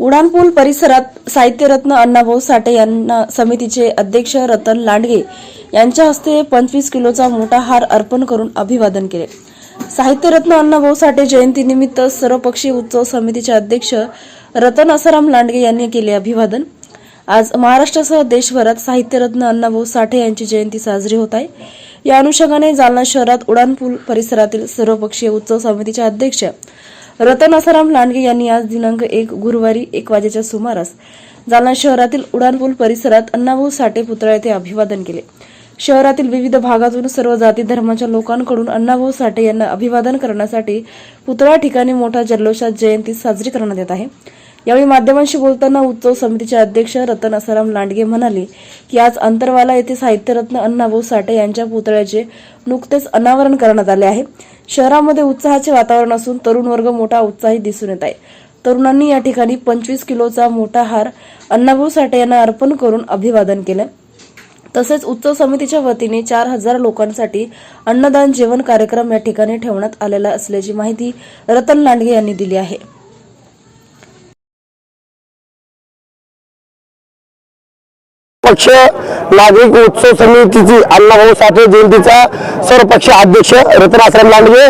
उडाणपूल परिसरात साहित्यरत्न अण्णाभाऊ साठे यांना समितीचे अध्यक्ष रतन लांडगे यांच्या हस्ते पंचवीस किलोचा मोठा हार अर्पण करून अभिवादन केले. साहित्यरत्न अण्णाभाऊ साठे जयंतीनिमित्त सर्वपक्षीय उत्सव समितीचे अध्यक्ष रतन असाराम लांडगे यांनी केले अभिवादन. आज महाराष्ट्रासह देशभरात साहित्यरत्न अण्णाभाऊ साठे यांची जयंती साजरी होत आहे. या अनुषंगाने जालना शहरात उडाणपूल परिसरातील सर्वपक्षीय उत्सव समितीचे अध्यक्ष रतन असाराम लांडगे यांनी आज दिनांक एक गुरुवारी एक वाजेच्या सुमारास जालना शहरातील उडाणपूल परिसरात अण्णाभाऊ साठे पुतळा येथे अभिवादन केले. शहरातील विविध भागातून सर्व जाती धर्माच्या लोकांकडून अण्णाभाऊ साठे यांना अभिवादन करण्यासाठी पुतळा ठिकाणी मोठा जल्लोषात जयंती साजरी करण्यात येत आहे. यावेळी माध्यमांशी बोलताना उत्सव समितीचे अध्यक्ष रतन असाराम लांडगे म्हणाले की आज अंतरवाला येथे साहित्यरत्न अण्णाभाऊ साठे यांच्या पुतळ्याचे नुकतेच अनावरण करण्यात आले आहे. शहरामध्ये उत्साहाचे वातावरण असून तरुण वर्ग मोठा उत्साही दिसून येत आहे. तरुणांनी या ठिकाणी पंचवीस किलोचा मोठा हार अण्णाभाऊ साठे यांना अर्पण करून अभिवादन केलं. तसेच उत्सव समितीच्या वतीने चार हजार लोकांसाठी अन्नदान जेवण कार्यक्रम या ठिकाणी ठेवण्यात आलेला असल्याची माहिती रतन लांडगे यांनी दिली आहे. पक्ष नागरिक उत्सव समितीची अण्णाभाऊ साठे जयंतीचा सर्वपक्ष अध्यक्ष रत्नाश्रम आश्रम लांडगे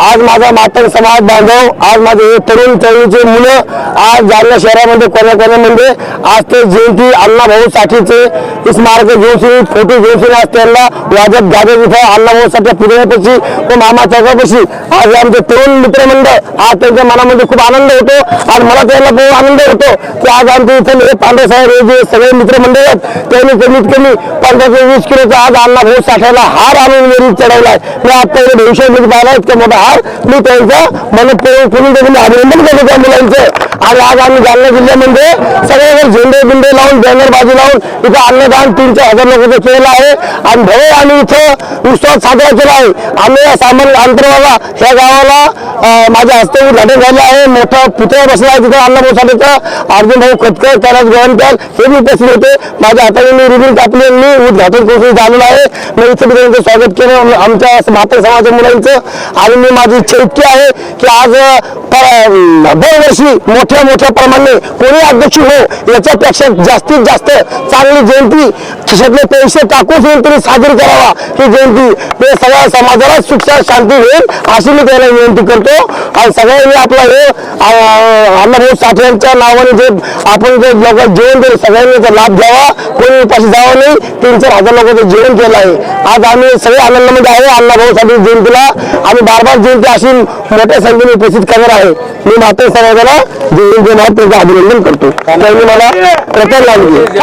आज माझा मातंग समाज बांधव आज माझे हे तरुण तरुणीचे मुलं आज जालना शहरामध्ये कोण्या कोण्यामध्ये म्हणजे, आज ते जयंती अण्णाभाऊ साठीचे स्मारक घेऊन फोटो घेऊन आज त्यांना वाजत गाजत इथं अण्णाभाऊ साठी पुतळ्यापाशी व मामा चौकापाशी. आज आमचे तरुण मित्रमंडळ आज त्यांच्या मनामध्ये खूप आनंद होतो. आणि मला त्याला खूप आनंद होतो की आज आमचे इथं हे पांढरासाहेब हे जे सगळे मित्रमंडळ आहेत त्यांनी कमीत कमी पंधरा ते वीस किलोचा आज अण्णाभाऊ साठ्याला हार आणून चढवलाय. मी आता भविष्यामध्ये पाहिला इतका मोठा हार मी त्यांचा मन पूर्ण मी अभिनंदन करतो त्या मुलांचं. आणि आज आम्ही जालना जिल्ह्यामध्ये सगळ्यावर झेंडे बिंडे लावून बॅनर बाजू लावून इथं अन्नदान तीन चार हजार लोकांचं केलेलं आहे. आणि भव्य आम्ही इथं उत्सव साजरा केला आहे आम्ही या सामान्य अंतरवाला ह्या गावाला माझ्या हस्ते उद्घाटन झालं आहे. मोठा पुतळा बसला आहे तिथं अण्णाभाऊ साठेचा. अर्जुन भाऊ खतकर कैलास गोवणकर हे मी उपस्थित होते. माझ्या हाताने मी रिबिन कापली आणि मी उद्घाटन करून झालेलं आहे. मी इथं त्यांचं स्वागत केलं. आमच्या माता समाजाच्या मुलांचं. आणि मी माझी इच्छा इतकी आहे की आज दरवर्षी मोठ्या मोठ्या प्रमाणे कोणी अध्यक्ष हो याच्यापेक्षा जास्तीत जास्त चांगली जयंती खिशातले पैसे टाकून सुद्धा तरी साजरी करावा. ही जयंती ते सगळ्या समाजाला सुख शांती होईल अशी मी त्याला विनंती करतो. आणि सगळ्यांनी आपला हे अण्णाभाऊ साठे यांच्या नावाने जे आपण जे लोक जेवण केलं सगळ्यांनी याचा लाभ घ्यावा. कोणी उपाशी जावं नाही तीन चार हजार लोकांचं जेवण केलं आहे. आज आम्ही सगळे आनंदामध्ये आहे अण्णाभाऊ साठे जयंतीला. आम्ही बार बार जयंती अशी मोठ्या संख्येने उपस्थित करणार आहे. मी मात्र समाजाला जयंती त्यांचं अभिनंदन करतो. त्यांनी मला प्रचार लागली